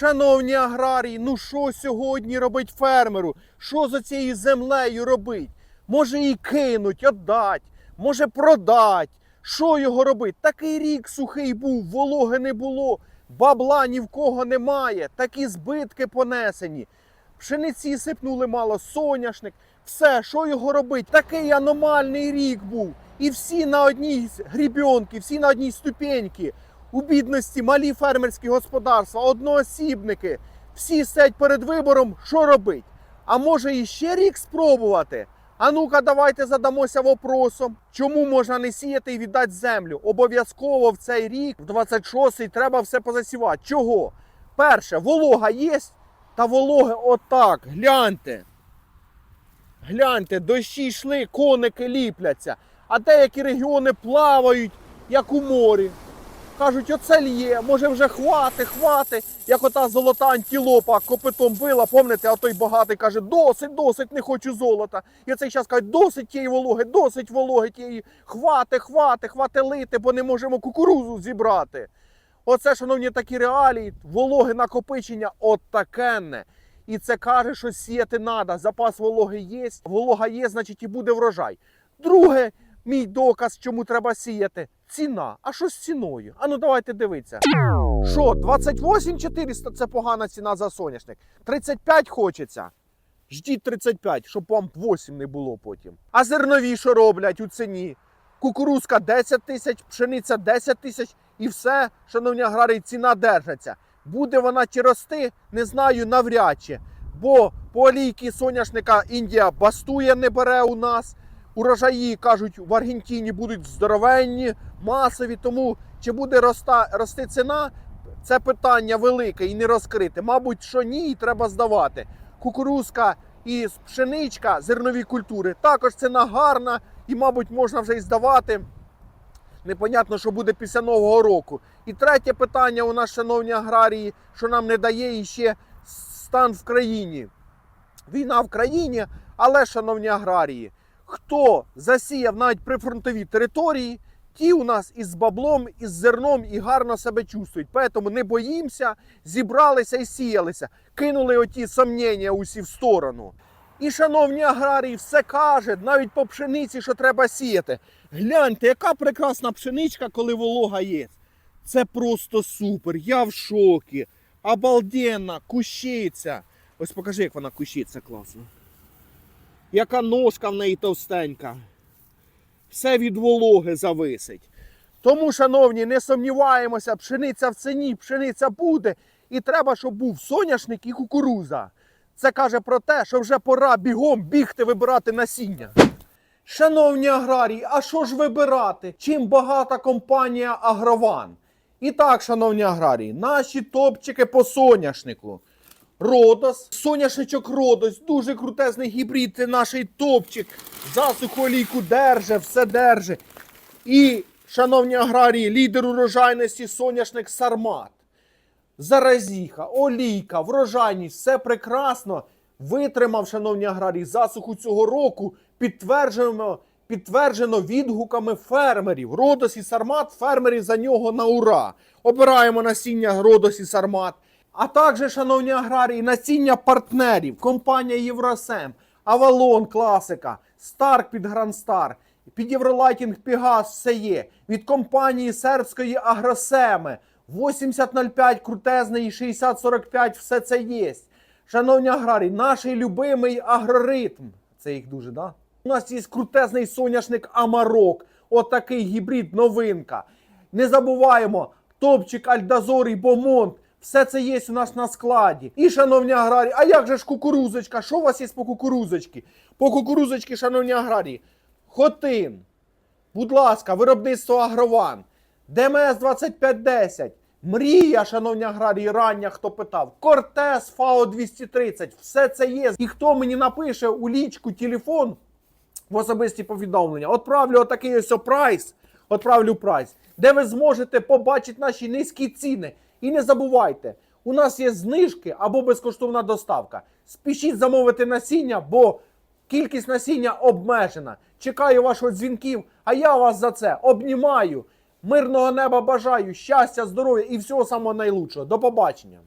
Шановні аграрії, ну що сьогодні робить фермеру? Що за цією землею робить? Може її кинуть, віддать, може продать. Що його робить? Такий рік сухий був, вологи не було, бабла ні в кого немає, такі збитки понесені. Пшениці сипнули мало, соняшник. Все, що його робить? Такий аномальний рік був. І всі на одній грібенці, всі на одній ступеньки. У бідності малі фермерські господарства, одноосібники. Всі сидять перед вибором, що робить. А може іще рік спробувати? А ну-ка, давайте задамося вопросом, чому можна не сіяти і віддати землю? Обов'язково в цей рік, в 26-й, треба все позасівати. Чого? Перше, волога є, та вологи отак. Гляньте. Гляньте, дощі йшли, коники ліпляться, а деякі регіони плавають, як у морі. Кажуть, оце лє, може вже хвати, хвати, як ота золота антилопа копитом била, пам'ятаєте, а той багатий каже, досить, досить, не хочу золота. І цей час кажуть, досить тієї вологи, досить вологи тієї, хвати, хвати, хвати лити, бо не можемо кукурузу зібрати. Оце, шановні, такі реалії, вологи накопичення от такенне. І це каже, що сіяти треба. Запас вологи є, волога є, значить і буде врожай. Друге, мій доказ, чому треба сіяти. Ціна. А що з ціною? А ну давайте дивитися. Що, 28 400 це погана ціна за соняшник. 35 хочеться. Ждіть 35, щоб вам 8 не було потім. А зернові що роблять у ціні? Кукурузка 10 тисяч, пшениця 10 тисяч і все, шановні аграрії, ціна держиться. Буде вона чи рости, не знаю навряд чи. Бо по олійки соняшника Індія бастує, не бере у нас. Урожаї кажуть, в Аргентині будуть здоровенні, масові. Тому чи буде роста, рости ціна, це питання велике і не розкрите. Мабуть, що ні, треба здавати. Кукурузка і пшеничка, зернові культури також ціна гарна і, мабуть, можна вже і здавати. Непонятно, що буде після нового року. І третє питання у нас, шановні аграрії, що нам не дає іще стан в країні. Війна в країні, але, шановні аграрії, хто засіяв навіть прифронтові території, ті у нас із баблом, із зерном і гарно себе чувствують. Тому не боїмося, зібралися і сіялися, кинули оті сомнення усі в сторону. І, шановні аграрії, все каже, навіть по пшениці, що треба сіяти. Гляньте, яка прекрасна пшеничка, коли волога є. Це просто супер. Я в шокі. Обалденна, кущиця. Ось покажи, як вона кущиться класно. Яка ножка в неї товстенька. Все від вологи зависить. Тому, шановні, не сумніваємося, пшениця в ціні, пшениця буде. І треба, щоб був соняшник і кукуруза. Це каже про те, що вже пора бігом бігти вибирати насіння. Шановні аграрії, а що ж вибирати? Чим багата компанія Агрован? І так, шановні аграрії, наші топчики по соняшнику. Родос, соняшничок Родос, дуже крутезний гібрид, це наш топчик. Засуху олійку держи, все держи. І, шановні аграрії, лідер урожайності соняшник Сармат. Заразіха, олійка, врожайність, все прекрасно. Витримав, шановні аграрії, засуху цього року. Підтверджено, підтверджено відгуками фермерів. Родос і Сармат, фермерів за нього на ура. Обираємо насіння Родос і Сармат. А також, шановні аграрії, насіння партнерів, компанія Євросем, Авалон класика, Старк під Грандстар, під Євролайтінг Пігас все є. Від компанії сербської Агросеми. 8005 крутезний, 6045 все це є. Шановні аграрії, наш любимий агроритм. Це їх дуже, да? У нас є крутезний соняшник Амарок. Отакий гібрид, новинка. Не забуваємо, топчик Альдазор і Бомонт. Все це є у нас на складі. І, шановні аграрії, а як же ж кукурузочка? Що у вас є по кукурузочці? По кукурузочці, шановні аграрії, Хотин. Будь ласка, виробництво Агрован. ДМС 2510. Мрія, шановні аграрії, рання, хто питав. Кортес ФАО 230. Все це є. І хто мені напише у лічку телефон в особисті повідомлення, отправлю отакий ось прайс. Отправлю прайс, де ви зможете побачити наші низькі ціни. І не забувайте, у нас є знижки або безкоштовна доставка. Спішіть замовити насіння, бо кількість насіння обмежена. Чекаю ваших дзвінків, а я вас за це обнімаю. Мирного неба бажаю, щастя, здоров'я і всього самого найлучшого. До побачення.